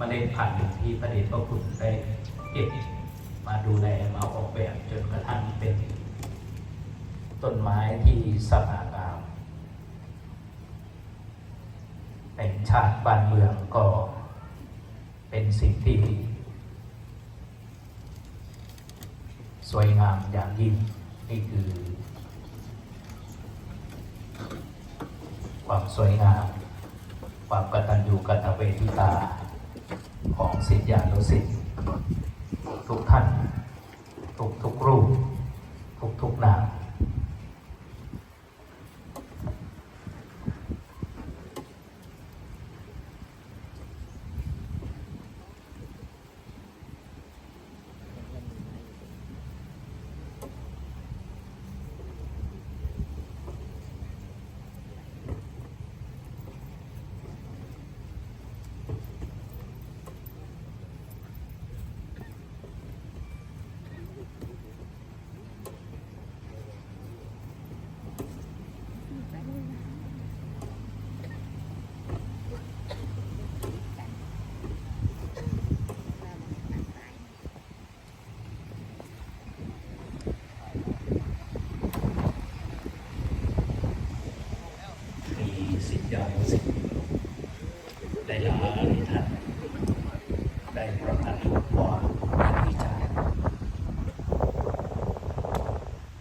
มเมล็ดพันธุ์ที่พระเดชพระคุณได้เก็บมาดูแลมาออกแบบจนกระทั่งเป็น ต้นไม้ที่สง่างามเป็นชาติบ้านเมืองก็เป็นสิ่งที่ สวยงามอย่างยิ่งนี่คือ ความสวยงาม ความกตัญญูกตเวทิตา ของสิทธิานุสิทธิ์ทุกท่าน ทุกทุกรูป ทุกทุกนาม มีสิทธิ์ยานุสิทธิ์ได้หลายท่านได้ประทานบทความวิจารณ์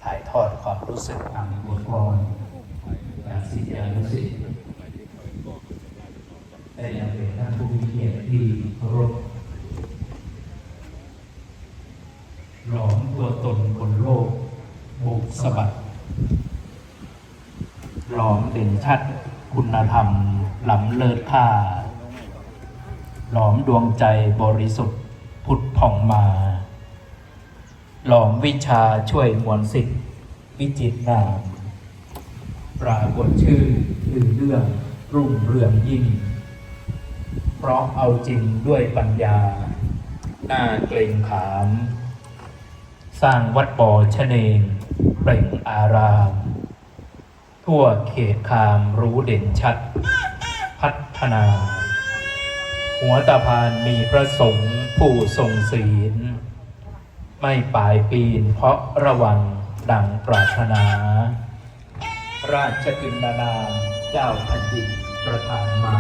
ถ่ายท อดความรู้สึกทางบทความจากสิทธิานุสิทธิ์ได้ยังเป็นท่านผู้มีเกียรติที่เคารพหลอมตัวตนบนโลกบุกสะบัดหลอมเด่นชัดคุณธรรมหล้ำเลิศค่า หลอมดวงใจบริสุทธิ์พุทธผ่องมา หลอมวิชาช่วยมวลสิทธิ์ วิจิตรนาม ปรากฏชื่อลือเรื่องรุ่งเรืองยิ่ง เพราะเอาจริงด้วยปัญญา หน้าเกรงขาม สร้างวัดบ่อชะเนงเปล่งอาราม ทั่วเขตคามรู้เด่นชัด พัฒนา หัวตาพานมีพระสงฆ์ผู้ทรงศีล ไม่ปลายปีนเพราะระวัง ดังปรารถนา ราชกินนานามเจ้าแผ่นดินประทานมา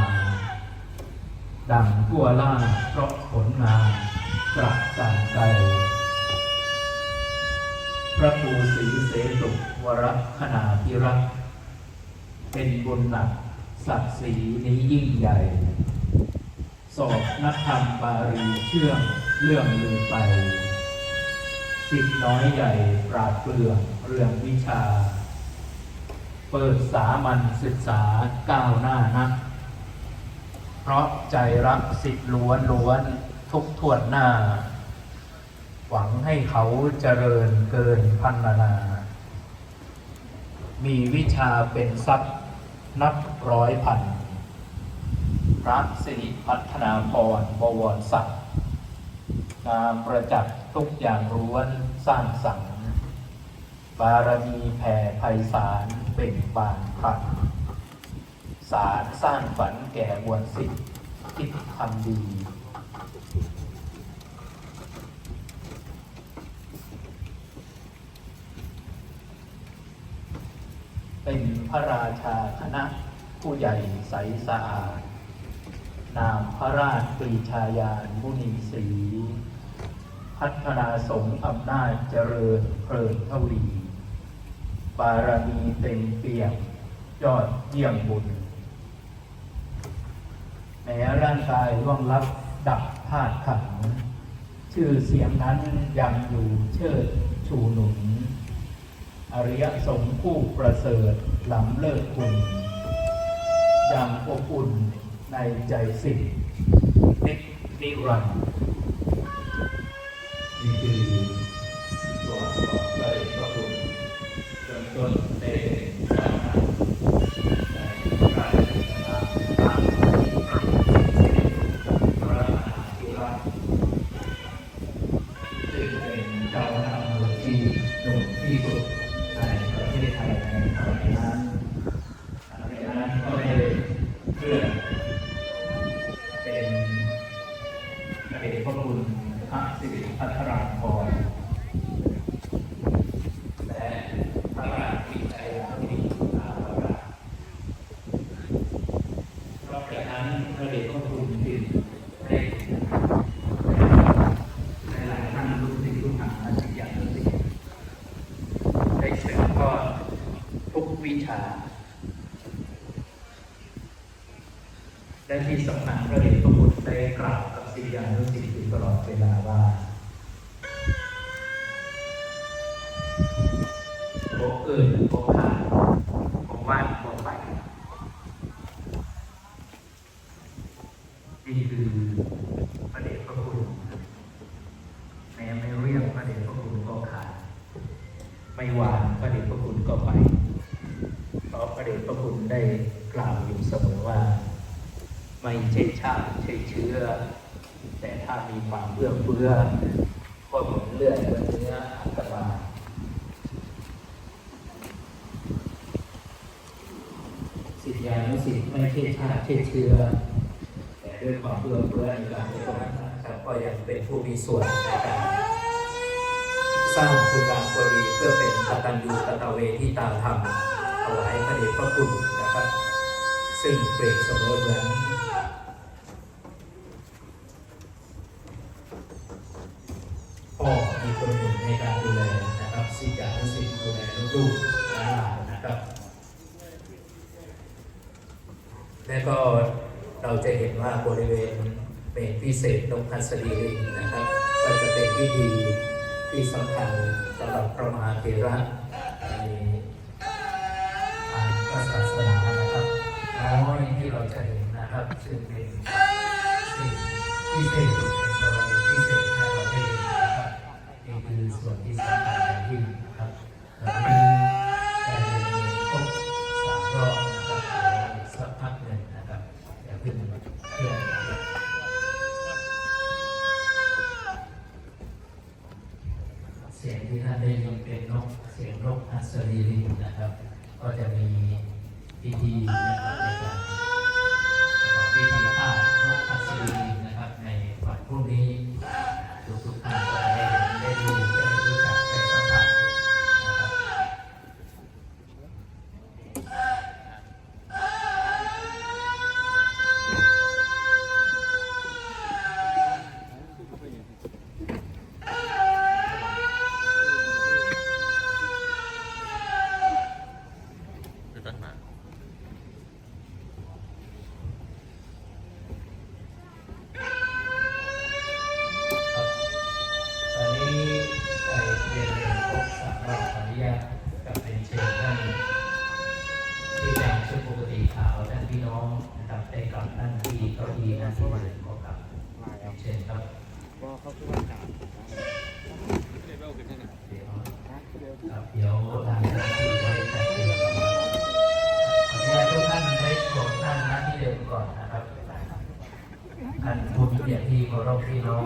ดังทั่วล่าเพราะผลงานกระสานใจพระปูศรีเสตุวรคณาธิรักษ์เป็นบุญหนักศักดิ์ศรีนี้ยิ่งใหญ่ สอบนักธรรมบาลีเชื่องเรื่องลือไป สิทธิน้อยใหญ่ปราดเปรื่องเรื่องวิชา เปิดสามัญศึกษาก้าวหน้านักเพราะใจรักสิทธิล้วนล้วนทุกทวนหน้า หวังให้เขาเจริญเกินพันนานามีวิชาเป็นทรัพย์นับร้อยพันพระสิริพัฒนาพรบวรศักดิ์ งามประจักษ์ทุกอย่างร้วนสร้างสรรค์บารมีแผ่ไพศาลเป็นบานพันสารสร้างฝันแก่มวลสิทธิ์ที่ทำดี เป็นพระราชาคณะผู้ใหญ่ใสสะอาด นามพระราชปรีชายานมุนีศรีพัฒนาสงฆ์อำนาจเจริญเพลินทวีบารมีเต็มเปี่ยมยอดเยี่ยมบุญแม้ร่างกายล่วงลับดับธาตุขันชื่อเสียงนั้นยังอยู่เชิดชูหนุน อริยสงฆ์ผู้ประเสริฐล้ำเลิศคุณยังอบอุ่น ในใจสิ่งนิจนิรันดร์นี่คือตัวของพระเดชพระคุณเริ่มต้นในการงานในการทำงานตามพระพุทธพระมหาธิราชซึ่งเป็นเจ้าหน้าที่หนุ่มที่สุด ในประเทศไทยในสมัยนั้นสมัยนั้นก็ได้เคลื่อนเป็น วิชา และที่สำนักพระเดชพระคุณได้กล่าวกับสิยานุสิตอยู่ตลอดเวลาว่าพบเกินโบผ่านโบว่านโบไป นี่คือพระเดชพระคุณ แม้ไม่เรียกพระเดชพระคุณก็ขาด ไม่หวานพระเดชพระคุณก็ไป เพราะพระเดชพระคุณได้กล่าวอยู่เสมอว่า ไม่ใช่ชาติใช่เชื้อ แต่ถ้ามีความ เอื้อเฟื้อก็เดือนเลือดเหมือนเนื้ออัตมาสิทธิานุสิทธิ์ไม่ใช่ชาติใช่เชื้อ แต่ด้วยความเอื้อเฟื้อในการเป็นคนนะครับก็ยังเป็นผู้มีส่วนในการสร้างคุณงามความดีเพื่อเป็นกตัญญูกตเวทิตาธรรมถวายพระเดชพระคุณนะครับ ซึ่งเปรียบเสมอเหมือน พิเศษนงพันสดีลิงนะครับ ก็จะเป็นพิธีที่สำคัญสำหรับพระมหาเถระในทางพระศาสนานะครับน้อยที่เราจะเห็นนะครับ ซึ่งเป็นสิ่งพิเศษเป็นกรณีพิเศษให้เราได้เห็นนะครับนี่คือส่วนที่สำคัญอย่างยิ่งนะครับวันนี้ได้เรียนครบสามรอบนะครับเดี๋ยวอีกสักพักหนึ่งนะครับอย่าเพิ่งเคลื่อนนะครับ เสียงที่ท่านได้ยินเป็นนกเสียงนกอัศรีลิงนะครับ ก็จะมีพิธีนะครับในการประกอบพิธีฆ่านกอัศรีลิงนะครับ ในวันพรุ่งนี้ทุกทุกๆท่านก็จะได้เห็นได้ดูได้รู้จักได้สัมผัสนะครับ คือต้นมา ครับตอนนี้ได้เรียนเรียนครบสามรอบขออนุญาตกับเป็นเชิญท่านที่แต่งชุดปกติขาวท่านพี่น้องนะครับได้กลับนั่งที่เก้าอี้นั่งที่เดิมขอกลับเชิญครับ ว่าเขาคือว่าการ เดี๋ยวครับเดี๋ยวทางเจ้าหน้าที่ได้จัดเตรียมขออนุญาตทุกท่านได้โปรดนั่งณที่เดิมก่อนนะครับท่านผู้มี เรติที่เคารพพี่น้อง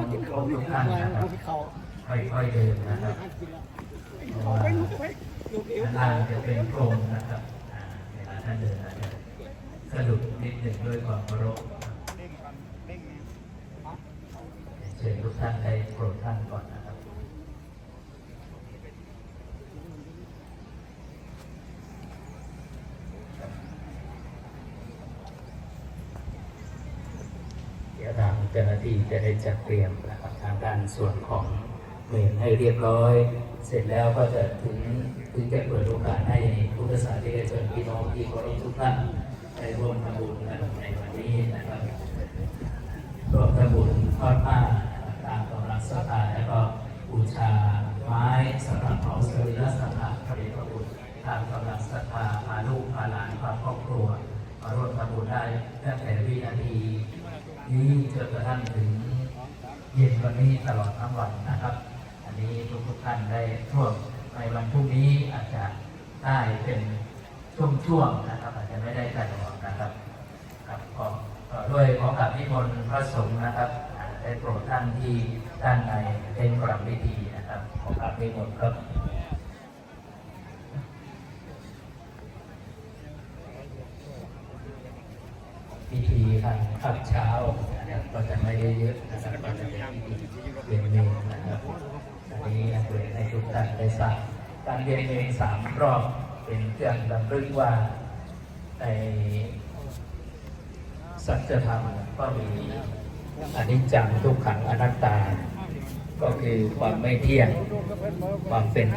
ทุกท่านนะครับค่อยๆเดินนะครับเพราะว่าทางจะเป็นโครงนะครับเวลาท่านเดินอาจจะสะดุดนิดหนึ่งด้วยความเคารพเชิญทุกท่านได้โปรดท่านก่อนนะครับ เดี๋ยวทาง เจ้าหน้าที่จะได้จัดเตรียมนะครับทางด้านส่วนของเมนให้เรียบร้อย เสร็จแล้วก็จะถึงถึงจะเปิดโอกาสให้พุทธศาสนิกชนพี่น้องที่เคารพทุกท่านได้ร่วมทำบุญกันในวันนี้นะครับร่วมทำบุญทอดผ้าตามกำลังศรัทธาแล้วก็บูชาไม้สำหรับเผาสรีระสังขารพระเดชพระคุณตามกำลังศรัทธาพาลูกพาหลานพาครอบครัวมาร่วมทำบุญได้ตั้งแต่วินาที นี้จนกระทั่งถึงเย็นวันนี้ตลอดทั้งวันนะครับ อันนี้ทุกทุกๆท่านได้ร่วมในวันพรุ่งนี้อาจจะได้เป็นช่วงๆนะครับ อาจจะไม่ได้ตลอดนะครับครับขอเอ่อด้วยขอกราบนิมนต์พระสงฆ์นะครับได้โปรดท่านที่ด้านในเป็นประรำพิธีนะครับ ขอกราบนิมนต์ครับ พิธี ทางข้าวเช้าก็จะไม่ได้เยอะนะครับก็จะเป็นเวียนเมนนะครับอันนี้นักเรียนในทุกท่านได้ทราบการเวียนเมนสามรอบเป็นเครื่องรำลึกว่าในสัจธรรมก็มีอนิจจังทุกขังอนัตตา ก็คือความไม่เที่ยงความเป็น